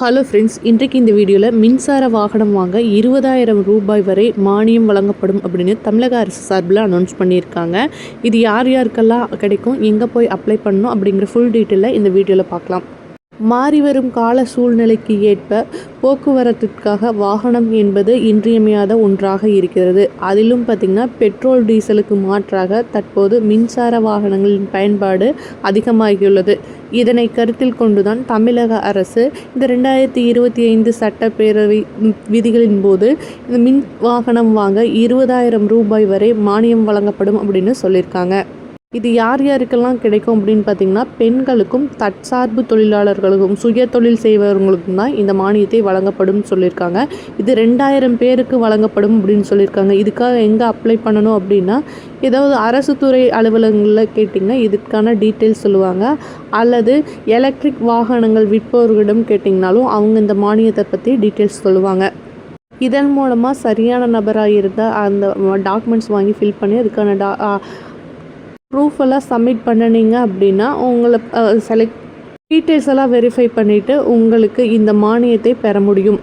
Hello friends இன்றைக்கு இந்த வீடியோவில் மின்சார வாகனம் வாங்க இருபதாயிரம் ரூபாய் வரை மானியம் வழங்கப்படும் அப்படின்னு தமிழக அரசு சார்பில் அனௌன்ஸ் பண்ணியிருக்காங்க. இது யார் யாருக்கெல்லாம் கிடைக்கும் எங்கே போய் அப்ளை பண்ணணும் அப்படிங்கிற ஃபுல் டீட்டெயிலை இந்த வீடியோவில் பார்க்கலாம். மாறி வரும் கால சூழ்நிலைக்கு ஏற்ப போக்குவரத்திற்காக வாகனம் என்பது இன்றியமையாத ஒன்றாக இருக்கிறது. அதிலும் பார்த்திங்கன்னா பெட்ரோல் டீசலுக்கு மாற்றாக தற்போது மின்சார வாகனங்களின் பயன்பாடு அதிகமாகியுள்ளது. இதனை கருத்தில் கொண்டுதான் தமிழக அரசு இந்த ரெண்டாயிரத்தி இருபத்தி ஐந்து சட்டப்பேரவை விதிகளின் போது இந்த மின் வாகனம் வாங்க இருபதாயிரம் ரூபாய் வரை மானியம் வழங்கப்படும் அப்படின்னு சொல்லியிருக்காங்க. இது யார் யாருக்கெல்லாம் கிடைக்கும் அப்படின்னு பார்த்தீங்கன்னா பெண்களுக்கும் தற்சார்பு தொழிலாளர்களுக்கும் சுய தொழில் செய்பவர்களுக்கும் தான் இந்த மானியத்தை வழங்கப்படும் சொல்லியிருக்காங்க. இது ரெண்டாயிரம் பேருக்கு வழங்கப்படும் அப்படின்னு சொல்லியிருக்காங்க. இதுக்காக எங்கே அப்ளை பண்ணணும் அப்படின்னா ஏதாவது அரசு துறை அலுவலகங்களில் கேட்டிங்கன்னா இதுக்கான டீட்டெயில்ஸ் சொல்லுவாங்க. அல்லது எலக்ட்ரிக் வாகனங்கள் விற்பவர்களிடம் கேட்டிங்கனாலும் அவங்க இந்த மானியத்தை பற்றி டீட்டெயில்ஸ் சொல்லுவாங்க. இதன் மூலமாக சரியான நபராக இருந்தால் அந்த டாக்குமெண்ட்ஸ் வாங்கி ஃபில் பண்ணி அதுக்கான டா ப்ரூஃப் எல்லாம் சப்மிட் பண்ணினீங்க அப்படின்னா உங்களை செலக்ட் டீட்டெயில்ஸ் எல்லாம் வெரிஃபை பண்ணிவிட்டு உங்களுக்கு இந்த மானியத்தை பெற முடியும்.